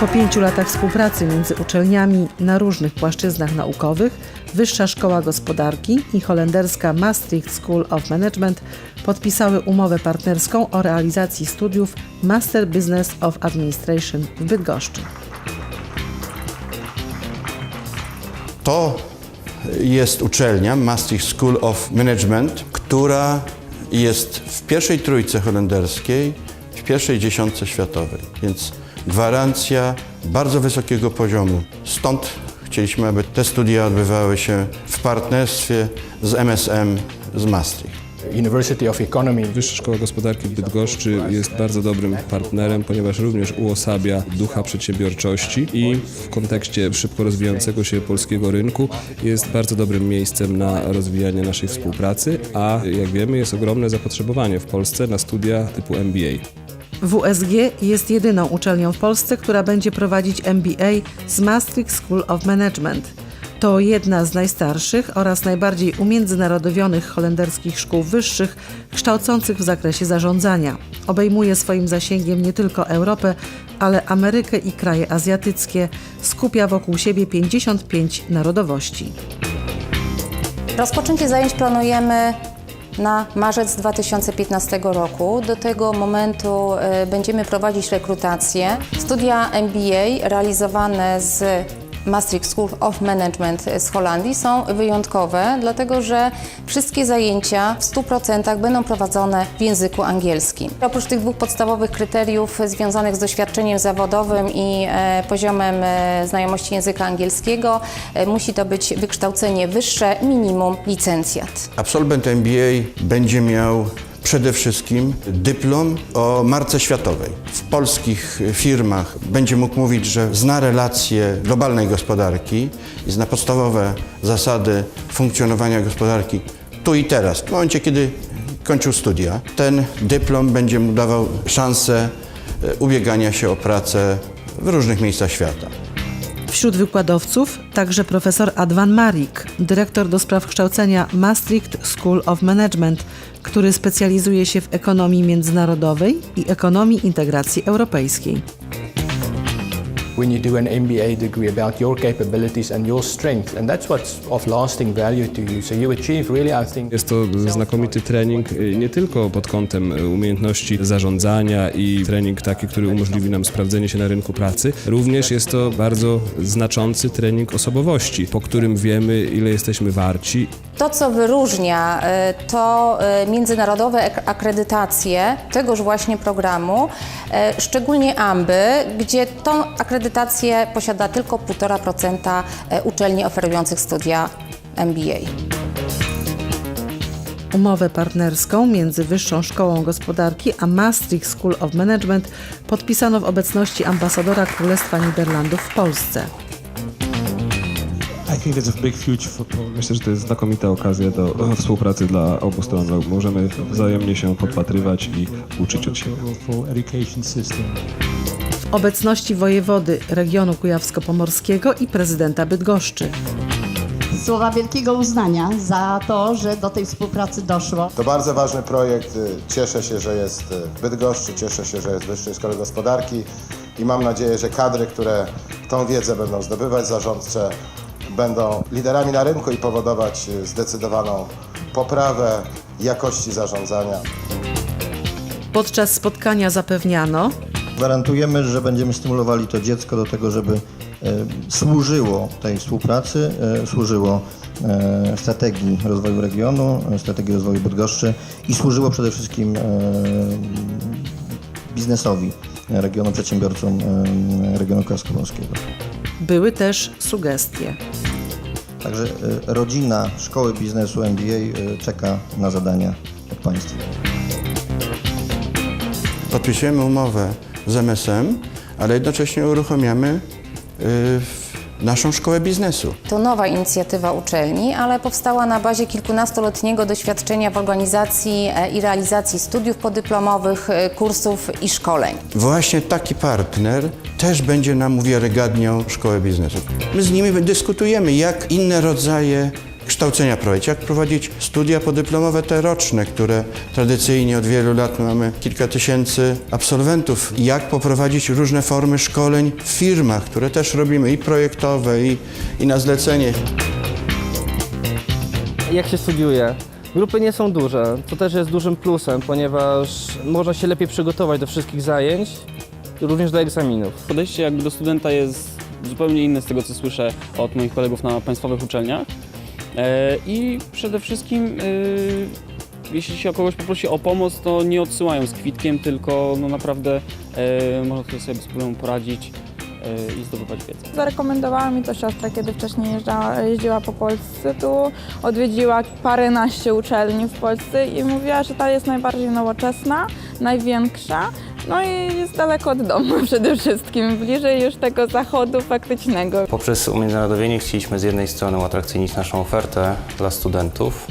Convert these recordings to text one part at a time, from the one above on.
Po pięciu latach współpracy między uczelniami na różnych płaszczyznach naukowych, Wyższa Szkoła Gospodarki i holenderska Maastricht School of Management podpisały umowę partnerską o realizacji studiów Master Business of Administration w Bydgoszczy. To jest uczelnia Maastricht School of Management, która jest w pierwszej trójce holenderskiej, w pierwszej dziesiątce światowej, więc gwarancja bardzo wysokiego poziomu. Stąd chcieliśmy, aby te studia odbywały się w partnerstwie z MSM z Maastricht. University of Economy. Wyższa Szkoła Gospodarki w Bydgoszczy jest bardzo dobrym partnerem, ponieważ również uosabia ducha przedsiębiorczości i w kontekście szybko rozwijającego się polskiego rynku jest bardzo dobrym miejscem na rozwijanie naszej współpracy, a jak wiemy jest ogromne zapotrzebowanie w Polsce na studia typu MBA. WSG jest jedyną uczelnią w Polsce, która będzie prowadzić MBA z Maastricht School of Management. To jedna z najstarszych oraz najbardziej umiędzynarodowionych holenderskich szkół wyższych kształcących w zakresie zarządzania. Obejmuje swoim zasięgiem nie tylko Europę, ale Amerykę i kraje azjatyckie. Skupia wokół siebie 55 narodowości. Rozpoczęcie zajęć planujemy na marzec 2015 roku. Do tego momentu e, będziemy prowadzić rekrutację. Studia MBA realizowane z Maastricht School of Management z Holandii są wyjątkowe, dlatego że wszystkie zajęcia w 100% będą prowadzone w języku angielskim. Oprócz tych dwóch podstawowych kryteriów związanych z doświadczeniem zawodowym i e, poziomem e, znajomości języka angielskiego, e, musi to być wykształcenie wyższe, minimum licencjat. Absolwent MBA będzie miał przede wszystkim dyplom o marce światowej. W polskich firmach będzie mógł mówić, że zna relacje globalnej gospodarki i zna podstawowe zasady funkcjonowania gospodarki tu i teraz, w momencie, kiedy kończył studia. Ten dyplom będzie mu dawał szansę e, ubiegania się o pracę w różnych miejscach świata. Wśród wykładowców także profesor Advan Marik, dyrektor do spraw kształcenia Maastricht School of Management, który specjalizuje się w ekonomii międzynarodowej i ekonomii integracji europejskiej. When you do an MBA degree about your capabilities and your strength, and that's what's of lasting value to you. So you achieve really, I think, Jest to znakomity trening y, nie tylko pod kątem y, umiejętności zarządzania i trening taki, który umożliwi nam sprawdzenie się na rynku pracy. Również jest to bardzo znaczący trening osobowości, po którym wiemy, ile jesteśmy warci To, co wyróżnia, e, to e, międzynarodowe akredytacje tegoż właśnie programu, e, szczególnie AMBY, gdzie tą akredytację posiada tylko 1,5% e, uczelni oferujących studia MBA. Umowę partnerską między Wyższą Szkołą Gospodarki a Maastricht School of Management podpisano w obecności ambasadora Królestwa Niderlandów w Polsce. I think there's a big future for Poland. Myślę, że to jest znakomita okazja do współpracy dla obu stron. Możemy wzajemnie się podpatrywać i uczyć od siebie. for education system. W obecności wojewody regionu kujawsko-pomorskiego i prezydenta Bydgoszczy. słowa wielkiego uznania za to, że do tej współpracy doszło. To bardzo ważny projekt. Cieszę się, że jest w Bydgoszczy, cieszę się, że jest w Wyższej Szkole Gospodarki i mam nadzieję, że kadry, które tą wiedzę będą zdobywać zarządcze, będą liderami na rynku i powodować y, zdecydowaną poprawę jakości zarządzania. Podczas spotkania zapewniano, Gwarantujemy, że będziemy stymulowali to dziecko do tego, żeby e, służyło tej współpracy, e, służyło e, strategii rozwoju regionu, e, strategii rozwoju Bydgoszczy i służyło przede wszystkim e, biznesowi regionu, przedsiębiorcom e, regionu kujawsko-pomorskiego. były też sugestie. Także e, rodzina Szkoły Biznesu MBA e, czeka na zadania od Państwa. Podpisujemy umowę z MSM, ale jednocześnie uruchamiamy y, naszą szkołę biznesu. To nowa inicjatywa uczelni, ale powstała na bazie kilkunastoletniego doświadczenia w organizacji e, i realizacji studiów podyplomowych, e, kursów i szkoleń. Właśnie taki partner też będzie nam uwiarygadniał szkołę biznesu. My z nimi dyskutujemy, jak inne rodzaje kształcenia prowadzić, jak prowadzić studia podyplomowe te roczne, które tradycyjnie od wielu lat mamy kilka tysięcy absolwentów. Jak poprowadzić różne formy szkoleń w firmach, które też robimy i projektowe, i, i na zlecenie. jak się studiuje. Grupy nie są duże, co też jest dużym plusem, ponieważ można się lepiej przygotować do wszystkich zajęć, również do egzaminów. Podejście jakby do studenta jest zupełnie inne z tego, co słyszę od moich kolegów na państwowych uczelniach. E, I przede wszystkim, e, jeśli się o kogoś poprosi o pomoc, to nie odsyłają z kwitkiem, tylko no naprawdę e, można sobie bez problemu poradzić i zdobywać wiedzę. Zarekomendowała mi to siostra, kiedy wcześniej jeździła po Polsce tu, odwiedziła paręnaście uczelni w Polsce i mówiła, że ta jest najbardziej nowoczesna, największa, no i jest daleko od domu przede wszystkim, bliżej już tego zachodu faktycznego. Poprzez umiędzynarodowienie chcieliśmy z jednej strony uatrakcyjnić naszą ofertę dla studentów,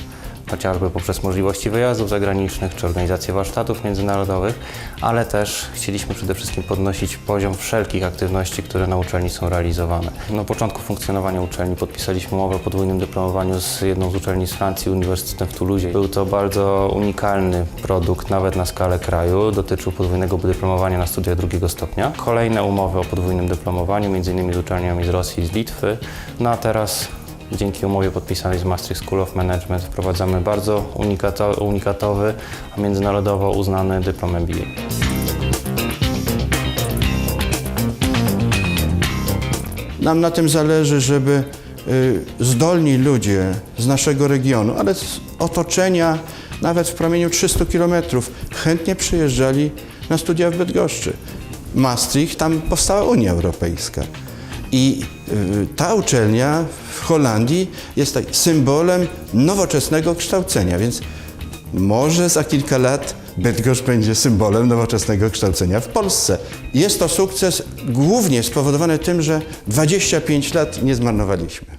chociażby poprzez możliwości wyjazdów zagranicznych czy organizację warsztatów międzynarodowych, ale też chcieliśmy przede wszystkim podnosić poziom wszelkich aktywności, które na uczelni są realizowane. Na początku funkcjonowania uczelni podpisaliśmy umowę o podwójnym dyplomowaniu z jedną z uczelni z Francji, Uniwersytetem w Toulouse. Był to bardzo unikalny produkt, nawet na skalę kraju. Dotyczył podwójnego dyplomowania na studiach drugiego stopnia. Kolejne umowy o podwójnym dyplomowaniu, m.in. z uczelniami z Rosji i z Litwy. No a teraz Dzięki umowie podpisanej z Maastricht School of Management wprowadzamy bardzo unikato, unikatowy, a międzynarodowo uznany dyplom MBA. Nam na tym zależy, żeby y, zdolni ludzie z naszego regionu, ale z otoczenia, nawet w promieniu 300 kilometrów, chętnie przyjeżdżali na studia w Bydgoszczy. Maastricht, tam powstała Unia Europejska. I y, ta uczelnia w Holandii jest tak symbolem nowoczesnego kształcenia, więc może za kilka lat Bydgoszcz będzie symbolem nowoczesnego kształcenia w Polsce. Jest to sukces głównie spowodowany tym, że 25 lat nie zmarnowaliśmy.